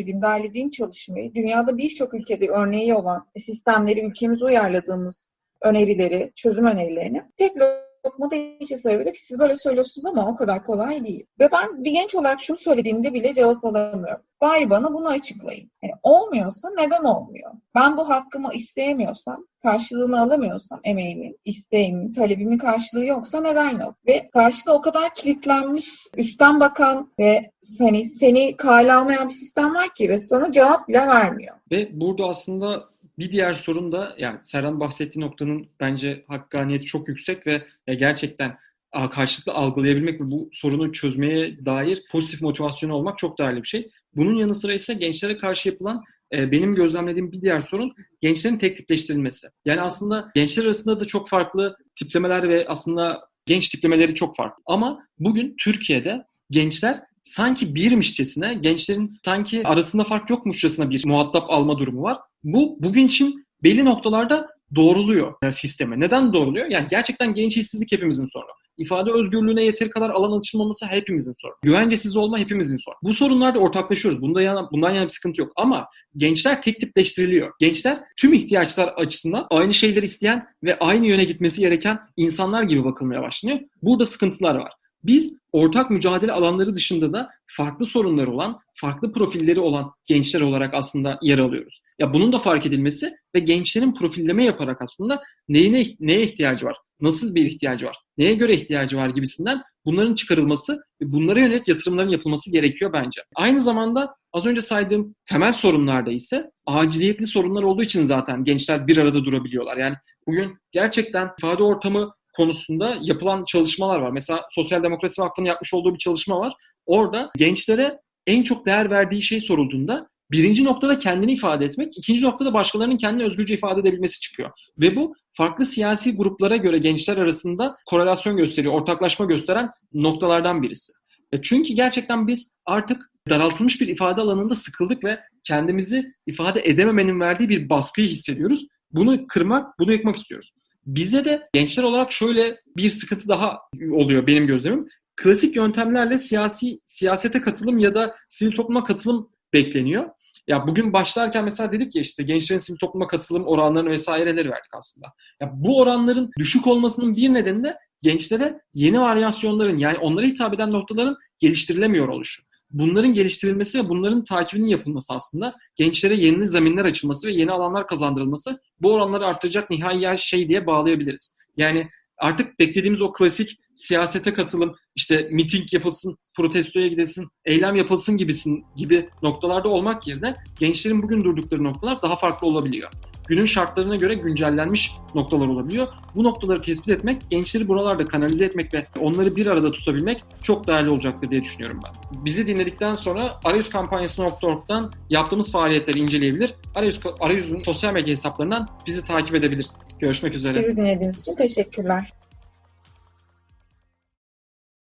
derlediğim, derlediğim çalışmayı dünyada birçok ülkede örneği olan sistemleri ülkemize uyarladığımız önerileri, çözüm önerilerini tek lokmada içe söyledik ki siz böyle söylüyorsunuz ama o kadar kolay değil. Ve ben bir genç olarak şunu söylediğimde bile cevap alamıyorum. Bari bana bunu açıklayın. Yani olmuyorsa neden olmuyor? Ben bu hakkımı isteyemiyorsam, karşılığını alamıyorsam emeğimin, isteğimin, talebimin karşılığı yoksa neden yok? Ve karşıda o kadar kilitlenmiş, üstten bakan ve hani seni kale almayan bir sistem var ki ve sana cevap bile vermiyor. Ve burada aslında bir diğer sorun da yani Serhan bahsettiği noktanın bence hakkaniyeti çok yüksek ve gerçekten karşılıklı algılayabilmek ve bu sorunu çözmeye dair pozitif motivasyonu olmak çok değerli bir şey. Bunun yanı sıra ise gençlere karşı yapılan benim gözlemlediğim bir diğer sorun gençlerin tek tipleştirilmesi. Yani aslında gençler arasında da çok farklı tiplemeler ve aslında genç tiplemeleri çok farklı. Ama bugün Türkiye'de gençler sanki birmişçesine, gençlerin sanki arasında fark yokmuşçasına bir muhatap alma durumu var. Bu bugün için belli noktalarda doğruluyor sisteme. Neden doğruluyor? Yani gerçekten genç işsizlik hepimizin sorunu. İfade özgürlüğüne yeteri kadar alan açılmaması hepimizin sorunu. Güvencesiz olma hepimizin sorunu. Bu sorunlarda ortaklaşıyoruz. Bunda yana, bundan yana bir sıkıntı yok. Ama gençler tek tipleştiriliyor. Gençler tüm ihtiyaçlar açısından aynı şeyleri isteyen ve aynı yöne gitmesi gereken insanlar gibi bakılmaya başlanıyor. Burada sıkıntılar var. Biz ortak mücadele alanları dışında da farklı sorunları olan, farklı profilleri olan gençler olarak aslında yer alıyoruz. Ya bunun da fark edilmesi ve gençlerin profilleme yaparak aslında neyine neye ihtiyacı var? Nasıl bir ihtiyacı var? Neye göre ihtiyacı var gibisinden bunların çıkarılması ve bunlara yönelik yatırımların yapılması gerekiyor bence. Aynı zamanda az önce saydığım temel sorunlarda ise aciliyetli sorunlar olduğu için zaten gençler bir arada durabiliyorlar. Yani bugün gerçekten ifade ortamı konusunda yapılan çalışmalar var. Mesela Sosyal Demokrasi Vakfı'nın yapmış olduğu bir çalışma var. Orada gençlere en çok değer verdiği şey sorulduğunda birinci noktada kendini ifade etmek, ikinci noktada başkalarının kendini özgürce ifade edebilmesi çıkıyor. Ve bu farklı siyasi gruplara göre gençler arasında korelasyon gösteriyor, ortaklaşma gösteren noktalardan birisi. E çünkü gerçekten biz artık daraltılmış bir ifade alanında sıkıldık ve kendimizi ifade edememenin verdiği bir baskıyı hissediyoruz. Bunu kırmak, bunu yıkmak istiyoruz. Bize de gençler olarak şöyle bir sıkıntı daha oluyor benim gözlemim. Klasik yöntemlerle siyasi siyasete katılım ya da sivil topluma katılım bekleniyor. Ya bugün başlarken mesela dedik ya işte gençlerin sivil topluma katılım oranlarını vesaireleri verdik aslında. Ya bu oranların düşük olmasının bir nedeni de gençlere yeni varyasyonların yani onlara hitap eden noktaların geliştirilemiyor oluşu. Bunların geliştirilmesi ve bunların takibinin yapılması aslında gençlere yeni zeminler açılması ve yeni alanlar kazandırılması bu oranları artıracak nihai şey diye bağlayabiliriz. Yani artık beklediğimiz o klasik siyasete katılım, işte miting yapılsın, protestoya gidesin, eylem yapılsın gibisin gibi noktalarda olmak yerine gençlerin bugün durdukları noktalar daha farklı olabiliyor. Günün şartlarına göre güncellenmiş noktalar olabiliyor. Bu noktaları tespit etmek, gençleri buralarda kanalize etmek ve onları bir arada tutabilmek çok değerli olacaktır diye düşünüyorum ben. Bizi dinledikten sonra arayüzkampanyası.org'dan yaptığımız faaliyetleri inceleyebilir. Arayüz, Arayüz'ün sosyal medya hesaplarından bizi takip edebilirsiniz. Görüşmek üzere. Bizi dinlediğiniz için teşekkürler.